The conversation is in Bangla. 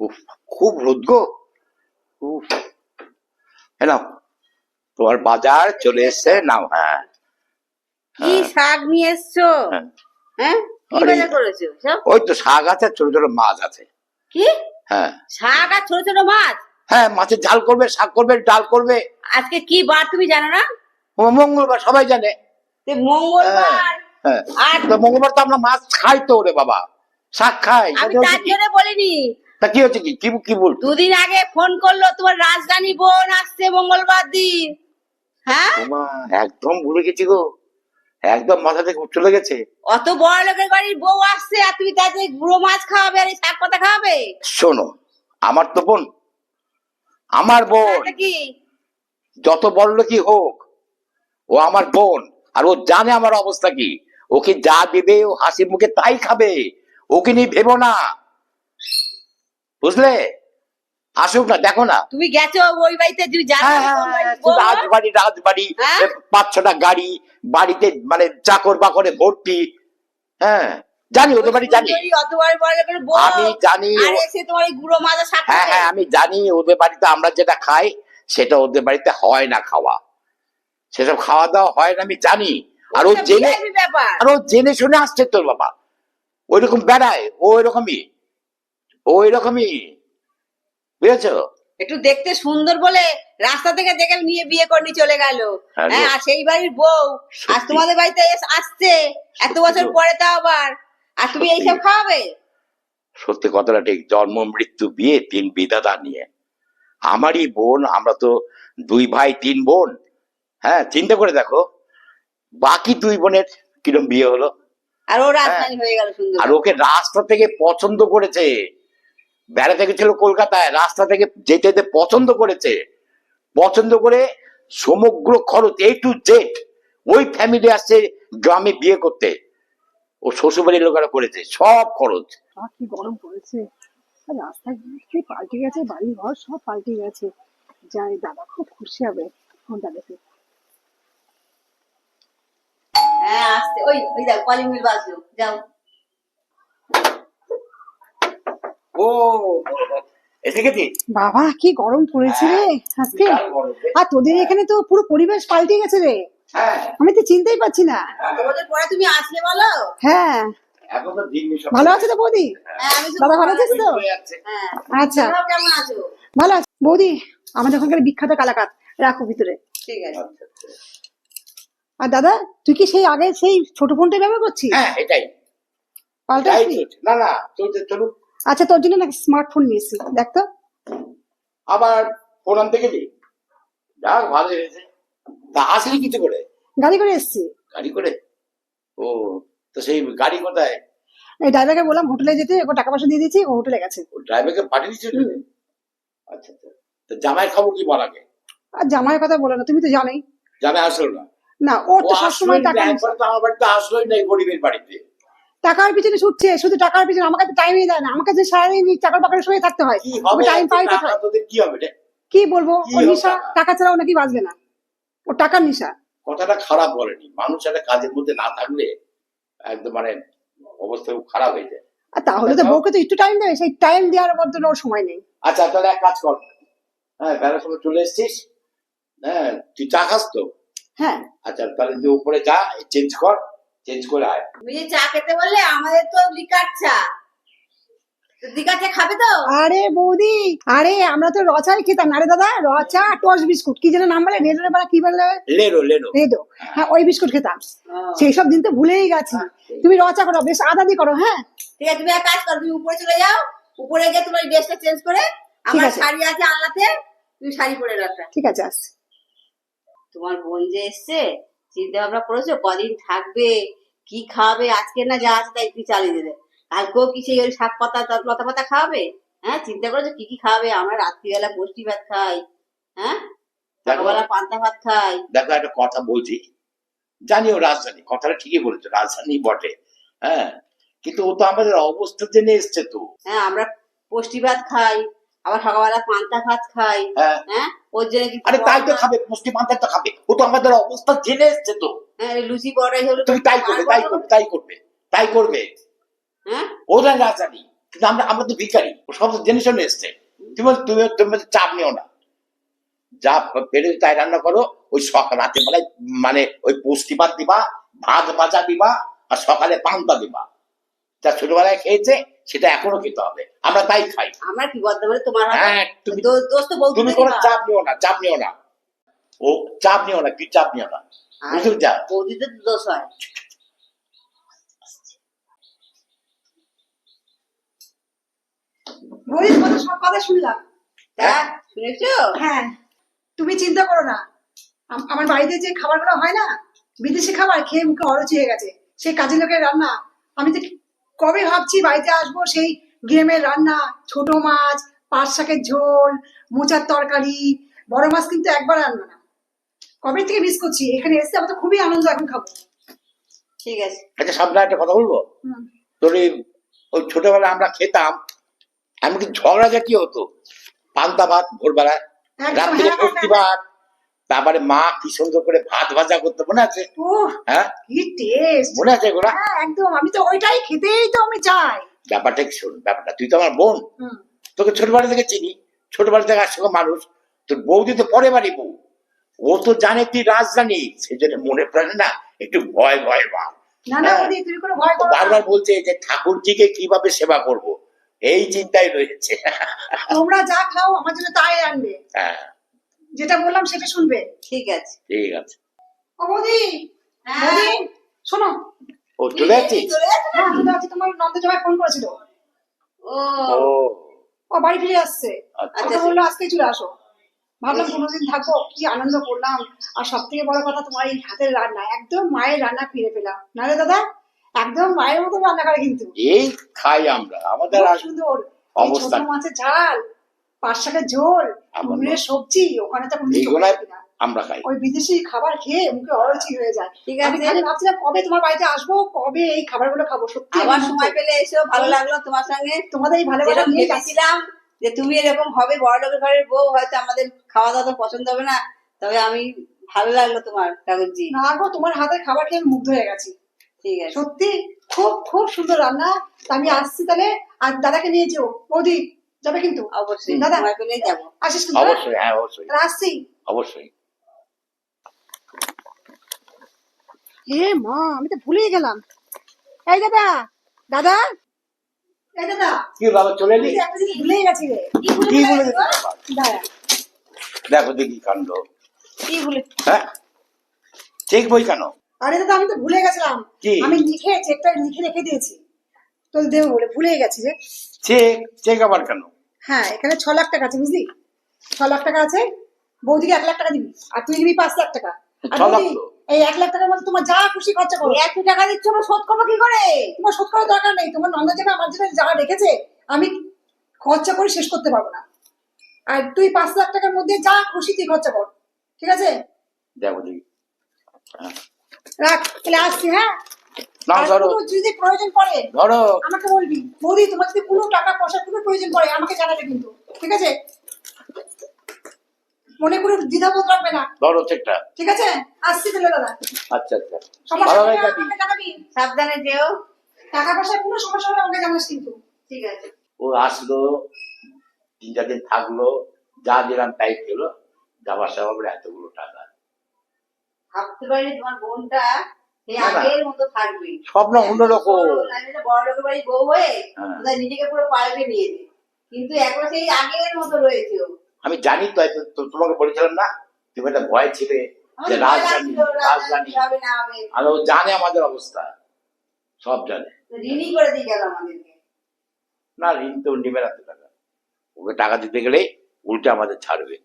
উফ খুব রোদ গো উফ। নাও তোমার বাজার চলে এসছে নাও হ্যাঁ। কি হ্যাঁ। শাক নিয়ে এসছো? হ্যাঁ। হ্যাঁ? কি বাজার করেছ? সব? ওই তো শাক আছে ছোট ছোট মাছ আছে। কি? হ্যাঁ। শাক আর ছোট ছোট মাছ? হ্যাঁ মাছের ঝাল করবে শাক করবে ডাল করবে। আজকে কি বার তুমি জানো না? মঙ্গলবার সবাই জানে। মঙ্গলবার? হ্যাঁ আর মঙ্গলবার তো আমরা মাছ খাই তো ওরে বাবা। শাক খাই। আমি তার জন্য বলিনি। তা কি হচ্ছে কি? কি বল দুদিন আগে ফোন করল তোমার রাজধানী বোন আসছে মঙ্গলবার দিন। হ্যাঁ? একদম ভুলে গেছি গো। একদম মাথা থেকে চলে গেছে। অত বড় লোকের বাড়ির বউ আসছে আর তুমি তাতে গুঁড়ো মাছ খাওয়াবে আর শাক পাতা খাওয়াবে? শোনো আমার তো বোন। আমার বোন। কি যত বড় কি হোক ও আমার বোন। আর ও জানে আমার অবস্থা কি। ওকে যা দেবে ও হাসি মুখে তাই খাবে। ওকে নিয়ে ভেবো না। বুঝলে? আসুক না দেখো না। তুমি গেছো ওই বাড়িতে তুমি জানো হ্যাঁ, হ্যাঁ? রাজবাড়ি রাজবাড়ি হ্যাঁ? পাঁচ ছটা গাড়ি বাড়িতে মানে চাকর বাকরে ভর্তি। হ্যাঁ জানি ওদের বাড়ি জানি। আমি জানি হ্যাঁ হ্যাঁ আমি জানি ওদের বাড়িতে আমরা যেটা খাই সেটা ওদের বাড়িতে হয় না খাওয়া। সেসব খাওয়া দাওয়া হয় না আমি জানি। আর ও জেনে আর ও জেনে শুনে আসছে তোর বাবা। ওই রকম বেড়ায় ও এরকমই ও এরকমই বুঝেছ? একটু দেখতে সুন্দর বলে রাস্তা থেকে দেখে নিয়ে বিয়ে করে চলে গেল। হ্যাঁ হ্যাঁ আর সেই বাড়ির বউ আজ। তোমাদের বাড়িতে আসছে। এত বছর পরে তাও আবার। আর তুমি এইসব খাওয়াবে? সত্যি কথাটা ঠিক। জন্ম মৃত্যু বিয়ে তিন বিধাতা নিয়ে। আমারই বোন আমরা তো দুই ভাই তিন বোন। হ্যাঁ চিন্তা করে দেখো। বাকি দুই বোনের কিরম বিয়ে হলো? আর ও রাজধানী হয়ে গেল সুন্দর আর ওকে রাস্তা থেকে পছন্দ করেছে। বেড়াতে গেছিল কলকাতায় রাস্তা থেকে যেতে যেতে পছন্দ করেছে। পছন্দ করে সমগ্র খরচ এ টু জেড ওই ফ্যামিলি আসছে গ্রামে বিয়ে করতে। ও শ্বশুরবাড়ির লোকেরা করেছে সব খরচ। কি গরম পড়েছে। রাস্তায় পাল্টে গেছে বাড়ি ঘর সব পাল্টে গেছে। যাই দাদা খুব খুশি হবে ফোনটা দেখে হ্যাঁ আসছে ওই ওই দেখ কলিং বিল বাজলো যাও। ও এসে গেছি? বাবা কি গরম পড়েছে রে আজকে। আর তোদের এখানে তো পুরো পরিবেশ পাল্টে গেছে রে। হ্যাঁ। আমি তো চিনতেই পারছি না। এত বছর পরে তুমি আসলে বলো? হ্যাঁ। ভালো আছে তো বৌদি? হ্যাঁ দাদা ভালো আছিস তো? হয়ে। হ্যাঁ। আচ্ছা। ভালো আছে। বৌদি আমাদের ওখানকার বিখ্যাত কালাকাত। রাখো ভিতরে। ঠিক আছে। আচ্ছা, আচ্ছা। আর দাদা তুই কি সেই আগে সেই ছোট ফোনটাই ব্যবহার করছিস? হ্যাঁ এটাই। পাল্টা না না চলুক। আচ্ছা তোর জন্য নাকি স্মার্টফোন নিয়েছি দেখ তো। আবার ফোন আনতে গেলি? যাক ভালো হয়েছে। তা আসলি কিছু করে? গাড়ি করে এসছি। গাড়ি করে? ও তো সেই গাড়ি কোথায়? এই ড্রাইভারকে বললাম হোটেলে যেতে ওকে টাকা পয়সা দিয়ে দিয়েছি ও হোটেলে গেছে। ও ড্রাইভারকে পাঠিয়ে তুমি? আচ্ছা আচ্ছা। তো জামাই খাব কি বল আগে? আর জামাইয়ের কথা বলো না তুমি তো জানোই। জামাই আসলো না? না ও তো সবসময় টাকা আমার বাড়িতে আসলোই নাই গরিবের বাড়িতে। টাকার পিছনে ছুটছে শুধু টাকার পিছনে আমাকে তো টাইমই দেয় না। আমাকে যে সারাদিন টাকার বাকারের সঙ্গে থাকতে হয় হবে? টাইম পাই কোথায়? কি হবে কি বলব? কি ও নিশা টাকা? টাকা ছাড়াও নাকি বাঁচবে না। ও টাকার নিশা। কথাটা খারাপ বলেনি। মানুষ একটা কাজের মধ্যে না থাকলে একদম মানে অবস্থা খুব খারাপ হয়ে যায়। আর তাহলে তো। বউকে তো একটু টাইম দেবে সেই টাইম দেওয়ার মধ্যে ওর সময় নেই। আচ্ছা তাহলে এক কাজ কর। হ্যাঁ বেলার সময় চলে এসছিস। হ্যাঁ তুই চা খাস তো? হ্যাঁ। আচ্ছা তাহলে তুই উপরে যা চেঞ্জ কর। চেঞ্জ করে আয়। তুমি যে চা খেতে বললে আমাদের তো লিকার চা। তো লিকার চা খাবে তো? আরে বৌদি আরে আমরা তো রচাই খেতাম না রে দাদা রচা টস বিস্কুট। কি যেন নাম বলে? রেডো রে কি বলে? লেনো লেনো রেডো হ্যাঁ ওই বিস্কুট খেতাম। সেই সব দিন তো ভুলেই গেছি। তুমি রচা করো বেশ আদা দিয়ে করো হ্যাঁ? ঠিক আছে তুমি এক কাজ করো তুমি উপরে চলে যাও। উপরে গিয়ে তোমার ড্রেসটা চেঞ্জ করে আমার শাড়ি আছে আনলাতে তুমি শাড়ি পরে রাখা। ঠিক আছে আসছি। তোমার বোন যে এসছে চিন্তা ভাবনা করেছ? কদিন থাকবে? কি খাওয়াবে আজকে না যা আছে তাই কি চালিয়ে দেবে কালকেও কি সেই ওই শাক পাতা লতা পাতা খাওয়াবে হ্যাঁ চিন্তা করেছ? কি কি খাওয়াবে আমরা রাত্রিবেলা পুষ্টি ভাত খাই হ্যাঁ? সকালবেলা পান্তা ভাত খাই। দেখো একটা কথা বলছি। জানিও রাজধানী। কথাটা ঠিকই বলেছ রাজধানী বটে। হ্যাঁ কিন্তু ও তো আমাদের অবস্থা জেনে এসছে তো। হ্যাঁ আমরা পুষ্টি ভাত খাই। আবার সকালবেলা পান্তা ভাত খাই হ্যাঁ। হ্যাঁ? ওর জন্য কি আরে তাই তো খাবে পুষ্টি পান্তা তো খাবে। ও তো আমাদের অবস্থা জেনে এসছে তো। হ্যাঁ লুচি পরোটাই হলো তুমি তাই করবে তাই করবে তাই করবে তাই করবে। হ্যাঁ? ওরা রাজধানী কিন্তু আমরা আমরা তো ভিখারি। ও সব জেনে শুনে এসছে। তুমি তুমি তুমি চাপ নিও না। যা পেরে তাই রান্না করো ওই সকাল রাতে বেলায় মানে ওই পুষ্টি ভাত দিবা ভাত ভাজা দিবা আর সকালে পান্তা দিবা। যা ছোটবেলায় খেয়েছে সেটা এখনও খেতে হবে। আমরা তাই খাই। আমরা কি বলতে পারি? তোমার হ্যাঁ তুমি দো- দোষ বলতে তুমি কোনো চাপ নিও না চাপ নিও না। ও চাপ নিও না কি চাপ নিও না? বুঝলি যা। বৌদিতে তো দোষ হয়। সব কথা শুনলাম। তা শুনেছো? হ্যাঁ। তুমি চিন্তা করো না। আমার বাড়িতে যে খাবারগুলো হয় না বিদেশি খাবার খেয়ে মুখে অরুচি হয়ে গেছে। সেই কাজের লোকের রান্না আমি তো কবে ভাবছি বাড়িতে আসব? সেই গ্রামের রান্না ছোট মাছ পাট শাকের ঝোল মোচার তরকারি বড় মাছ কিন্তু একবার রান্না না। কবে থেকে মিস করছি? এখানে এসে আমার তো খুবই আনন্দ এখন খাব। ঠিক আছে। আচ্ছা সামনে একটা কথা বলব? তোর ওই ছোটবেলায় আমরা খেতাম এমনকি ঝগড়া জাতীয় হতো। পান্তা ভাত ভোরবেলায়। রাত্রে হ্যাঁ, হ্যাঁ, ভাত তারপরে মা কি সুন্দর করে ভাত ভাজা করতে মনে আছে? হ্যাঁ? কি টেস্ট মনে আছে এগুলা হ্যাঁ একদম আমি তো ওইটাই খেতেই তো আমি চাই। ব্যাপারটা কি শোন ব্যাপারটা তুই তো আমার বোন। তোকে ছোটবেলা থেকে চিনি ছোটবেলা থেকে একসঙ্গে মানুষ। তোর বৌদি তো পরে বাড়ি বউ। ও তো জানে তুই রাজধানী সেই জন্য মনে প্রাণে না একটু ভয় ভয় ভাব হ্যাঁ। না। বারবার বলছে যে ঠাকুরজিকে কীভাবে সেবা করব এই চিন্তাই রয়েছে। তোমরা যা খাও আমার জন্য তাই আনবে। হ্যাঁ। যেটা বললাম সেটা শুনবে? ঠিক আছে। ঠিক আছে। ও বৌদি! হ্যাঁ। বৌদি শোনো। ও চলে যাচ্ছিস চলে যাচ্ছে। হ্যাঁ আছি তোমার নন্দ জামাই ফোন করেছিল। ও। ও বাড়ি ফিরে আসছে। আচ্ছা। বলল আজকে চলে আসো। ভাবলাম কোনোদিন থাকব কি আনন্দ করলাম। আর সব থেকে বড় কথা তোমার এই হাতের রান্না একদম মায়ের রান্না ফিরে পেলাম। নারে দাদা? একদম মায়ের মতো রান্না করে কিন্তু। এই খাই আমরা। আমাদের আর সুন্দর। অবস্থা। মাছের ঝাল। পাঁচ শাকের ঝোল আমার সবজি ওখানে তো কোনো আমরা খাই। ওই বিদেশি খাবার খেয়ে মুখে অরুচি হয়ে যায়। ঠিক আছে। খালি ভাবছিলাম কবে তোমার বাড়িতে আসব কবে এই খাবারগুলো খাব সত্যি আবার সময় পেলে এসো ভালো লাগল তোমার সঙ্গে। তোমাদের এই ভালোবাসা যেরকম নিয়ে ভেবেছিলাম যে তুমি এরকম হবে বড় লোকের ঘরের বউ হয়তো আমাদের খাওয়া দাওয়া তো পছন্দ হবে না। তবে আমি ভালো লাগল তোমার ঠাকুরজি। না গো তোমার হাতের খাবার খেয়ে আমি মুগ্ধ হয়ে গেছি। ঠিক আছে। সত্যি খুব খুব সুন্দর রান্না। তা আমি আসছি তাহলে আর দাদাকে নিয়ে যেও। বৌদি যাবে কিন্তু? অবশ্যই দাদা। পেলেই আসিস কিন্তু? অবশ্যই হ্যাঁ অবশ্যই। আসছি। অবশ্যই। হে মা আমি তো ভুলেই গেলাম। এই দাদা দাদা? এই দাদা কি বাবা চলে এলি? গেছি রে। কি গেছিস বাবা? দেখো দেখি কাণ্ড। কি ভুলে হ্যাঁ? চেক বই কেন? আরে দাদা আমি তো ভুলে গেছিলাম। আমি লিখে চেকটা লিখে রেখে দিয়েছি। তো দেবো বলে ভুলে গেছি রে চেক চেক আবার কেন? হ্যাঁ এখানে ছ লাখ টাকা আছে বুঝলি? ছ লাখ টাকা আছে বৌদিকে এক লাখ টাকা দিবি আর তুই নিবি পাঁচ লাখ টাকা। আর বৌদি, এই এক লাখ টাকার মধ্যে তোমার যা খুশি খরচা করো। এত টাকা দিচ্ছ আমরা শোধ করব কি করে? তোমার শোধ করার দরকার নেই। তোমার নন্দ যাবে আমার জন্য যা রেখেছে আমি খরচা করে শেষ করতে পারব না। আর তুই পাঁচ লাখ টাকার মধ্যে যা খুশি তুই খরচা কর। ঠিক আছে? দেখো দেখি। হ্যাঁ। রাখ তাহলে আসছি হ্যাঁ? নাও ধরো। যদি প্রয়োজন পড়ে ধরো। আমাকে বলবি বৌদি তোমার যদি কোনো টাকা পয়সার কোনো প্রয়োজন পড়ে আমাকে জানাবে কিন্তু ঠিক আছে? মনে কোনো দ্বিধাবোধ রাখবে না। ধরো চেকটা ঠিক আছে? আসছি তাহলে দাদা। আচ্ছা আচ্ছা। সমস্যা ভালো হলে যাবি আমাকে জানাবি। সাবধানে যেও। টাকা পয়সার কোনো সমস্যা হলে আমাকে জানাস কিন্তু। ঠিক আছে। ও আসলো তিন চার দিন থাকল যা দিলাম তাই খেলো। যাবার সময় এতগুলো টাকা। ভাবতে পারিনি তোমার বোনটা স্বপ্ন অন্যরকম আমি বড় লোকের বাড়ি বউ হয়ে। নিজেকে পুরো পাল্টে নিয়েছে কিন্তু এখন সেই আগের মতো রয়েছে আমি জানি তো তোমাকে বলেছিলাম না? তুমি একটা ভয় ছিলে যে রাজধানী রাজধানী আর ও জানে আমাদের অবস্থা। সব জানে। ঋণই করে দিয়ে গেল আমাদেরকে। না ঋণ তো নিবে না তো টাকা ওকে টাকা দিতে গেলে উল্টে আমাদের ছাড়বে।